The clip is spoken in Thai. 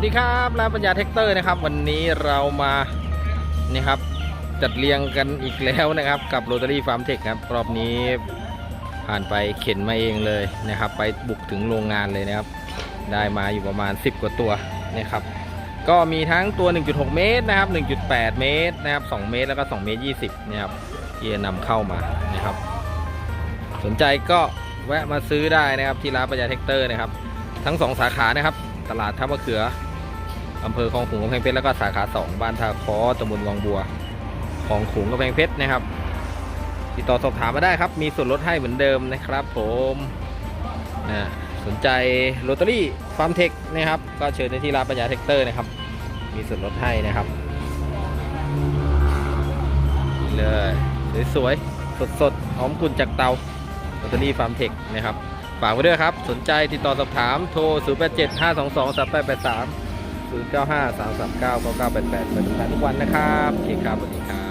วัสดีครับร้านปัญญาเทคเตอร์นะครับ วันนี้เรามานี่ครับจัดเรียงกันอีกแล้วนะครับ กับโรตารี่ฟาร์มเทคครับรอบนี้ผ่านไปเข็นมาเองเลยนะครับ ไปบุกถึงโรงงานเลยนะครับ ได้มาอยู่ประมาณ 10 กว่าตัวนะครับ ก็มีทั้งตัว 1.6 เมตรนะครับ 1.8 เมตรนะครับ 2 เมตรแล้วก็ 2 เมตร 20นะครับที่จะนำเข้ามานะครับ สนใจก็แวะมาซื้อได้นะครับที่ร้านปัญญาเทคเตอร์นะครับ ทั้ง 2 สาขานะครับตลาดท่ามะเขือ อำเภอคลองขุงกำแพงเพชรแล้วก็สาขา 2 บ้านท่าคอตำบลวังบัวคลองขุงกำแพงเพชรนะครับ ติดต่อสอบถามมาได้ครับ มีส่วนลดให้เหมือนเดิมนะครับ ผมนะสนใจโรตารี่ฟาร์มเทคนะครับ ก็เชิญในที่ร้านปัญญาเทคเตอร์นะครับ มีส่วนลดให้นะครับนี่เลยสวยๆ สดๆหอมกลุ่นจากเตาโรตารี่ฟาร์มเทคนะครับ ฝากไว้ด้วยครับ สนใจติดต่อสอบถามโทร 0 8 7 5 2 2 3 8 8 3 0 9 5 3 3 9 9 9 8 8เปิดทำการทุกวันนะครับโอเคครับสวัสดีครับ